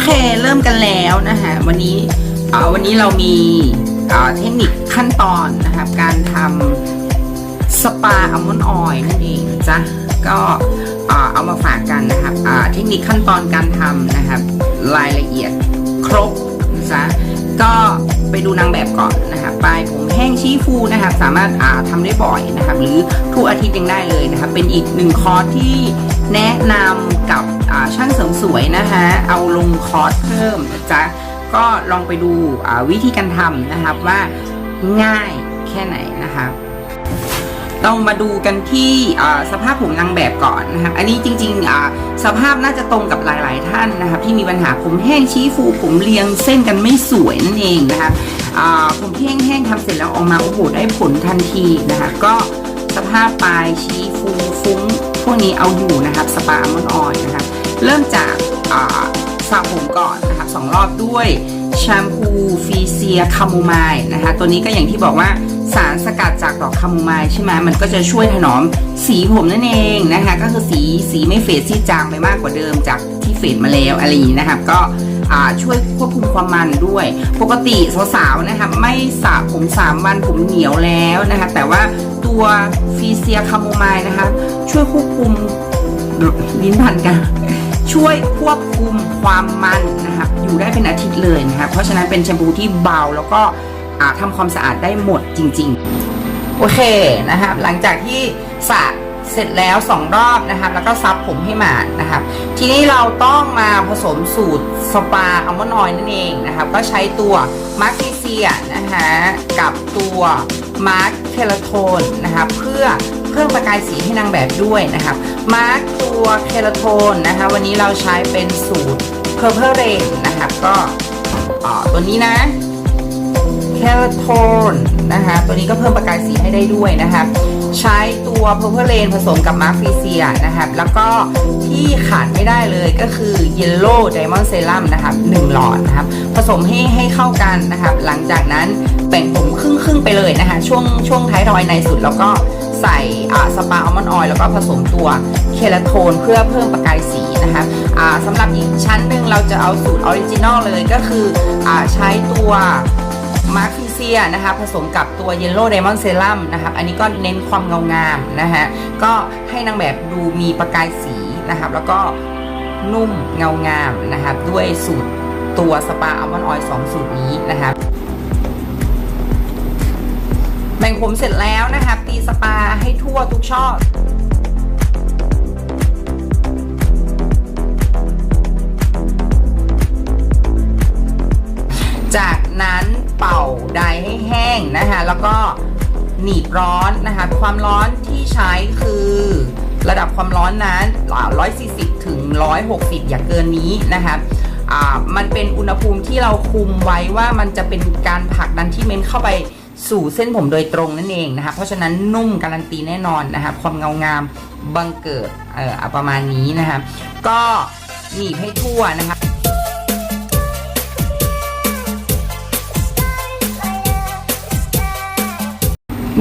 เคเริ่มกันแล้วนะฮะวันนี้วันนี้เรามีเทคนิคขั้นตอนนะครับการทำสปาอัลมอนด์ออยล์นั่นเองจ๊ะก็เอามาฝากกันนะครับเทคนิคขั้นตอนการทำนะครับรายละเอียดครบนะจ๊ะก็ไปดูนางแบบก่อนนะครับปลายผมแห้งชี้ฟูนะครับ สามารถาทำได้บ่อยนะครับ หรือทุกอาทิตย์ยังได้เลยนะครับ เป็นอีกหนึ่งคอร์สที่แนะนำกับ ช่างเสริมสวยนะคะเอาลงคอร์สเพิ่มนะจ๊ะก็ลองไปดูวิธีการทำนะครับว่าง่ายแค่ไหนนะครับต้องมาดูกันที่สภาพผมนางแบบก่อนนะครับ อันนี้จริงๆสภาพน่าจะตรงกับหลาย ๆ ท่านนะครับ ที่มีปัญหาผมแห้งชี้ฟู ผมเรียงเส้นกันไม่สวยนั่นเองนะครับผมที่แห้งๆทำเสร็จแล้วออกมาโอ้โหได้ผลทันทีนะคะก็สภาพปลายชี้ฟูฟุ้งพวกนี้เอาอยู่นะครับสปาอัลมอนด์ออยล์นะครับ เริ่มจากสระผมก่อนนะครับสองรอบด้วยแชมพูฟีเซียคาโมไมล์นะคะตัวนี้ก็อย่างที่บอกว่าสารสกัดจากดอกคาโมไมล์ใช่ไหมมันก็จะช่วยถนอมสีผมนั่นเองนะคะ ก็คือสีสีไม่เฟดซีดจางไปมากกว่าเดิมจากที่เฟดมาแล้วอะไรอย่างนี้นะครับก็ช่วยควบคุมความมันด้วย ปกติสาวๆนะครับไม่สระผม 3 วันผมเหนียวแล้วนะคะแต่ว่าตัวฟีเซียคาโมไมล์นะคะช่วยควบคุมลิ้นพันกัน ช่วยควบคุมความมันนะครับอยู่ได้เป็นอาทิตย์เลยนะครับเพราะฉะนั้นเป็นแชมพูที่เบาแล้วก็อ่าทำความสะอาดได้หมดจริง ๆ โอเคนะครับ หลังจากที่สระเสร็จแล้ว 2 รอบนะครับ แล้วก็ซับผมให้หมาดนะครับ ทีนี้เราต้องมาผสมสูตรสปาอัลมอนด์ออยล์นั่นเองนะครับ ก็ใช้ตัวมาร์คเซียนะคะกับตัวมาร์คเคลโทนนะครับเพื่อ เพิ่มประกายสีให้นางแบบด้วยนะครับ มาร์คตัวเคลโทนนะคะ วันนี้เราใช้เป็นสูตร Purple Rain นะครับ ก็ตัวนี้นะแคลโทนนะคะ ตัวนี้ก็เพิ่มประกายสีให้ได้ด้วยนะครับใช้ตัว Purple Rain ผสมกับมาร์ฟิเซียนะครับ แล้วก็ที่ขาดไม่ได้เลยก็คือ Yellow Diamond Serum นะครับ1หลอดนะครับ ผสมให้ให้เข้ากันนะครับ หลังจากนั้นแบ่งผมครึ่งครึ่งๆไปเลยนะคะ ช่วงช่วงท้ายรอยในสุดแล้วก็ ใส่สปาอัลมอนด์ออยล์แล้วก็ผสมตัวเคลโทนเพื่อเพิ่มประกายสีนะคะสำหรับอีกชั้นหนึ่งเราจะเอาสูตรออริจินอลเลยก็คืออใช้ตัวมาร์คิเซียนะคะผสมกับตัว Yellow Diamond Serum นะครับอันนี้ก็เน้นความเงางามนะฮะก็ให้นางแบบดูมีประกายสีนะครับแล้วก็นุ่มเงางามนะครับด้วยสูตรตัวสปาอัลมอนด์ออยล์2สูตรนี้นะครับ แบ่งผมเสร็จแล้วนะครับตีสปาให้ทั่วทุกช่อจากนั้นเป่าไดร์ให้แห้งนะคะแล้วก็หนีบร้อนนะคะความร้อนที่ใช้คือระดับความร้อนนั้นอ่า140 ถึง 160 อย่าเกินนี้นะคะอ่ามันเป็นอุณหภูมิที่เราคุมไว้ว่ามันจะเป็นการผลักดันที่เมนเข้าไป สู่เส้นผมโดยตรงนั่นเองนะคะเพราะฉะนั้นนุ่มการันตีแน่นอนนะคะความเงางามบังเกิดเอ่อประมาณนี้นะคะก็หนีบให้ทั่วนะคะ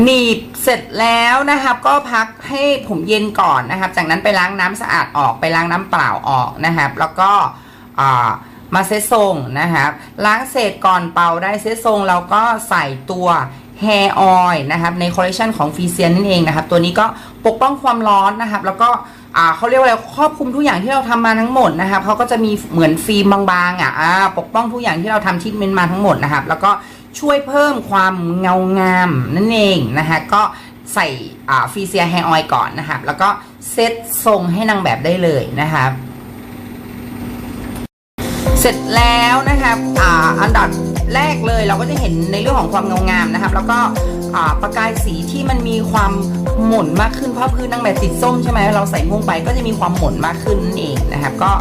หนีบเสร็จแล้วนะครับก็พักให้ผมเย็นก่อนนะครับ จากนั้นไปล้างน้ำสะอาดออกไปล้างน้ำเปล่าออกนะครับ แล้วก็อ่า มาเซตทรงนะครับล้างเสร็จก่อนเป่าได้เซตทรงเราก็ใส่ตัว Hair Oil นะครับในคอลเลคชันของฟีเซียนนั่นเองนะครับ ตัวนี้ก็ปกป้องความร้อนนะครับ แล้วก็เขาเรียกว่าอะไรครอบคลุมทุกอย่างที่เราทำมาทั้งหมดนะครับเขาก็จะมีเหมือนฟิล์มบางๆอะปกป้องทุกอย่างที่เราทำทิทเมนต์มาทั้งหมดนะครับ แล้วก็ช่วยเพิ่มความเงางามนั่นเองนะคะก็ใส่ฟีเซียแฮร์ออยก่อนนะครับ แล้วก็เซตทรงให้นางแบบได้เลยนะครับ สร็จแล้วนะครับอ่าอันดับแรกเลยเราก็จะเห็นในเรื่องของความเงางามนะครับ แล้วก็ประกายสีที่มันมีความหม่นมากขึ้นเพราะพื้นนางแบบติดส้มใช่ไหมเราใส่ม่วงไปก็จะมีความหม่นมากขึ้นนั่นเองนะครับ ก็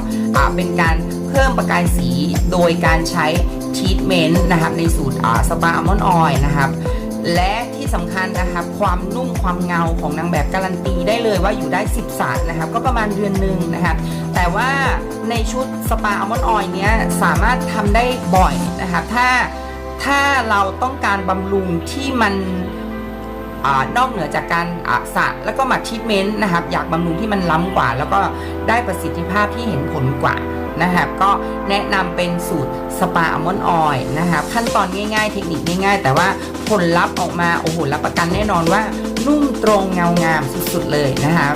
เป็นการเพิ่มประกายสีโดยการใช้ทีทเมนต์นะครับในสูตรสปาอัลมอนด์ออยล์นะครับ และที่สำคัญนะครับความนุ่มความเงาของนางแบบการันตีได้เลยว่าอยู่ได้ 10ศาสตร์นะครับ ก็ประมาณเดือนหนึ่งนะครับแต่ว่าในชุดสปาอัลมอนด์ออยเนี้ยสามารถทำได้บ่อยนะครับถ้าถ้าเราต้องการบำรุงที่มันอนอกเหนือจากการสระแล้วก็มาทรีทเมนต์นะครับ อยากบำรุงที่มันล้ำกว่า แล้วก็ได้ประสิทธิภาพที่เห็นผลกว่า นะครับก็แนะนำเป็นสูตรสปาอัลมอนด์ออยล์นะครับขั้นตอนง่ายๆ เทคนิคง่ายๆ แต่ว่าผลลัพธ์ออกมาโอ้โหรับประกันแน่นอนว่านุ่มตรงเงางามสุดๆเลยนะครับ